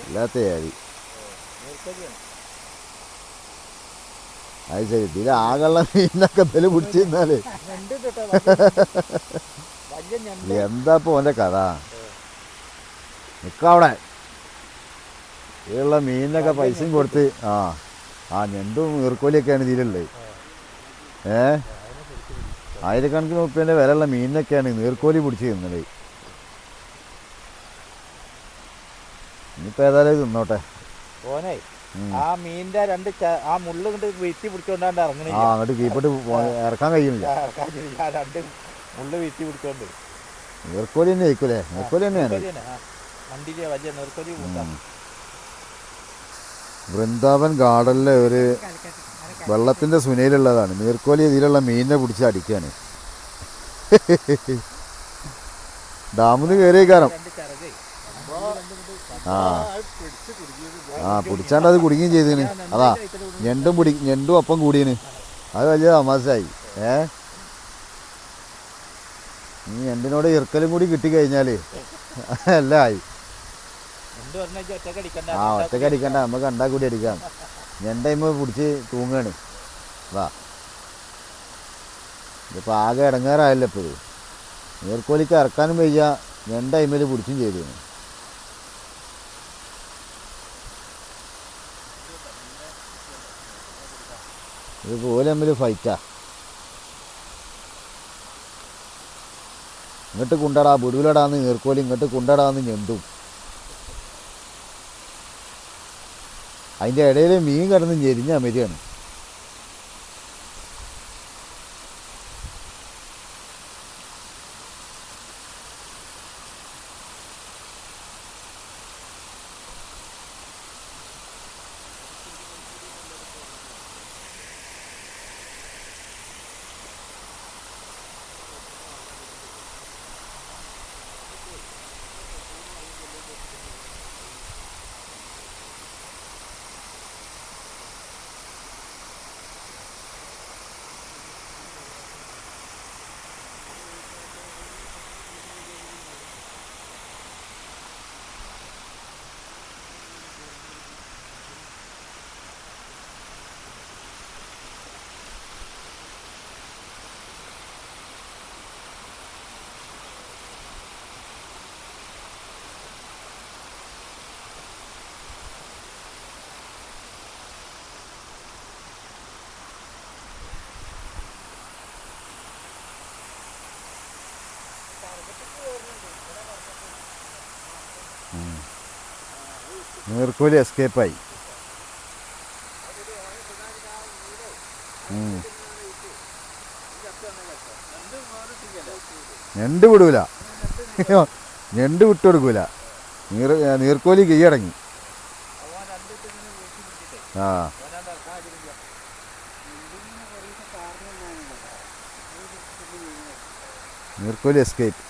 ഇല്ലാത്ത ഏതി അത് ശരി. ഇതിൽ ആകെയുള്ള മീനൊക്കെ ബൽ പിടിച്ചിരുന്നാലേ എന്താ ഓന്റെ കഥ? നിക്കവിടെ ഇതിലുള്ള മീനിനൊക്കെ പൈസയും കൊടുത്ത് ആ ആ ഞണ്ടും ഈർക്കോലിയൊക്കെയാണ് ഇതിലുള്ളത്. ഏ? ആയിരക്കണക്കിന് മുപ്പതിന്റെ വിലയുള്ള മീനിനൊക്കെയാണ് നീർക്കോലി പിടിച്ച് തിന്നത് ഇനിയിപ്പോൾ ഏതായാലും നിന്നോട്ടെ ഓനെ ആ മീനിന്റെ രണ്ട് ച- ആ മുള്ളു കൊണ്ട് വീട്ടി പിടിച്ചോണ്ടാണ്ട് ആ ഇറങ്ങണില്ല അങ്ങോട്ട് കീപ്പിട്ട് ഇറക്കാൻ കഴിയുന്നില്ല. ആ, ഇറക്കാനില്ല. ആ രണ്ട് മുള്ളു വീട്ടി പിടിച്ചോണ്ട്. നീർക്കോലി തന്നെ ആയിക്കൂലേ നീർക്കോലി തന്നെയാണ്. നീർക്കോലിയാണ്. ആ, വണ്ടിയിലെ വലിയ നീർക്കോലി കൂട്ടാ. വൃന്ദാവൻ ഗാർഡനിലെ ഒരു വെള്ളത്തിന്റെ സുനയിലുള്ളതാണ്. നീർക്കോലി ഇതിലുള്ള മീനിനെ പിടിച്ച് അടിക്കാണ്. ഡാമിൽ കയറിയ കാരണം രണ്ട് ആ. ആ പിടിച്ചാണ്ട് അത് കുടുങ്ങുകയും ചെയ്തിന്. അതാ ഞണ്ടും പിടി ഞണ്ടും അപ്പം കൂടിയന്. അത് വലിയ തമാശയായി. ഏ? ഈ ഞണ്ടിനോട് ഇറക്കലും കൂടി കിട്ടിക്കഴിഞ്ഞാൽ എല്ലാം ആയി. ആ ഒറ്റയ്ക്ക് അടിക്കണ്ട. നമുക്ക് കണ്ടാ കൂടി അടിക്കാം. ഞണ്ടൈമ പിടിച്ച് തൂങ്ങാണ്. വാ. ഇതിപ്പോൾ ആകെ ഇടങ്ങേറായല്ലോ ഇപ്പോൾ ഇത് നീർക്കോലിക്ക് ഇറക്കാനും വയ്യ. ഞണ്ടൈമയിൽ പിടിച്ചും ചെയ്തു ഇത് പോലെ തമ്മിൽ ഫൈറ്റാ ഇങ്ങോട്ട് കുണ്ടടാ ബുടുവിലടാന്ന് നീർക്കോലി ഇങ്ങോട്ട് കുണ്ടടാന്ന് ഞെണ്ടും അതിന്റെ ഇടയിൽ മീൻ കിടന്ന് ഞെരിഞ്ഞ അമരിയാണ് നീർക്കോലി എസ്കേപ്പായി. ഞണ്ട് വിടൂല. ഞണ്ട് വിട്ടുകൊടുക്കൂല നീർ നീർക്കോലി കീഴടങ്ങി. ആ. നീർക്കോലി എസ്കേപ്പ്